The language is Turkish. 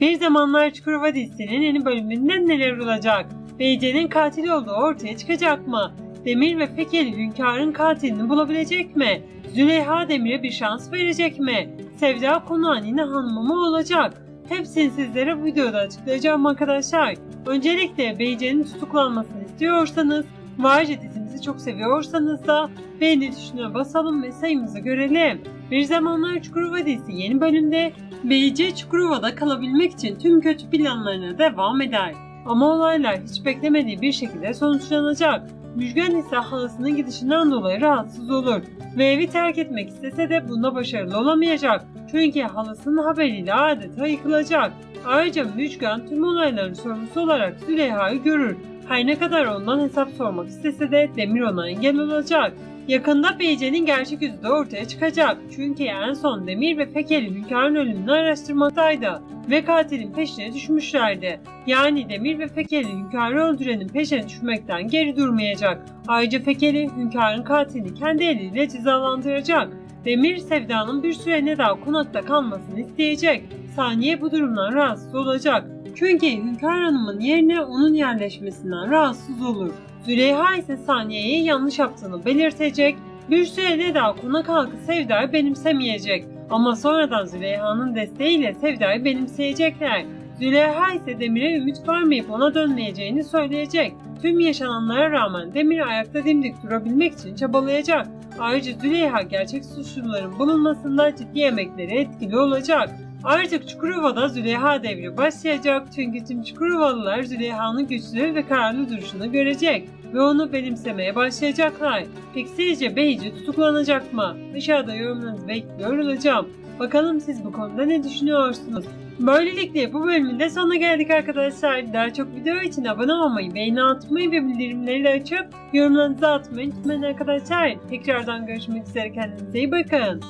Bir zamanlar Çukurova dizisinin yeni bölümünde neler olacak? Beyce'nin katili olduğu ortaya çıkacak mı? Demir ve Fekeli Hünkâr'ın katilini bulabilecek mi? Züleyha Demir'e bir şans verecek mi? Sevda Konağan yine hanımı mı olacak? Hepsini sizlere bu videoda açıklayacağım arkadaşlar. Öncelikle Beyce'nin tutuklanmasını istiyorsanız ve dizimizi çok seviyorsanız da beğeni tuşuna basalım ve sayımızı görelim. Bir zamanlar Çukurova dizisi yeni bölümde Beyce Çukurova'da kalabilmek için tüm kötü planlarına devam eder. Ama olaylar hiç beklemediği bir şekilde sonuçlanacak. Müjgan ise halasının gidişinden dolayı rahatsız olur ve evi terk etmek istese de bunda başarılı olamayacak. Çünkü halasının haberiyle adeta yıkılacak. Ayrıca Müjgan tüm olayların sorumlusu olarak Züleyha'yı görür. Her ne kadar ondan hesap sormak istese de Demir ona engel olacak. Yakında Beyce'nin gerçek yüzü de ortaya çıkacak. Çünkü en son Demir ve Fekeli Hünkâr'ın ölümünü araştırmaktaydı ve katilin peşine düşmüşlerdi. Yani Demir ve Fekeli Hünkâr'ı öldürenin peşine düşmekten geri durmayacak. Ayrıca Fekeli Hünkâr'ın katilini kendi eliyle cezalandıracak. Demir Sevda'nın bir süre ne daha konakta kalmasını isteyecek. Saniye bu durumdan rahatsız olacak. Çünkü Hünkâr Hanım'ın yerine onun yerleşmesinden rahatsız olur. Züleyha ise Saniye'ye yanlış yaptığını belirtecek. Bir süre ne daha konak halkı Sevda'yı benimsemeyecek. Ama sonradan Züleyha'nın desteğiyle Sevda'yı benimseyecekler. Züleyha ise Demir'e ümit vermeyip ona dönmeyeceğini söyleyecek. Tüm yaşananlara rağmen Demir ayakta dimdik durabilmek için çabalayacak. Ayrıca Züleyha gerçek suçluların bulunmasında ciddi emekleri etkili olacak. Artık Çukurova'da Züleyha devri başlayacak çünkü tüm Çukurovalılar Züleyha'nın güçlü ve kararlı duruşunu görecek ve onu benimsemeye başlayacaklar. Peki sizce Beyci tutuklanacak mı? Aşağıda yorumlarınızı bekliyor olacağım. Bakalım siz bu konuda ne düşünüyorsunuz? Böylelikle bu bölümün de sonuna geldik arkadaşlar. Daha çok video için abone olmayı, beğeni atmayı ve bildirimleri de açıp yorumlarınızı atmayı unutmayın arkadaşlar. Tekrardan görüşmek üzere kendinize iyi bakın.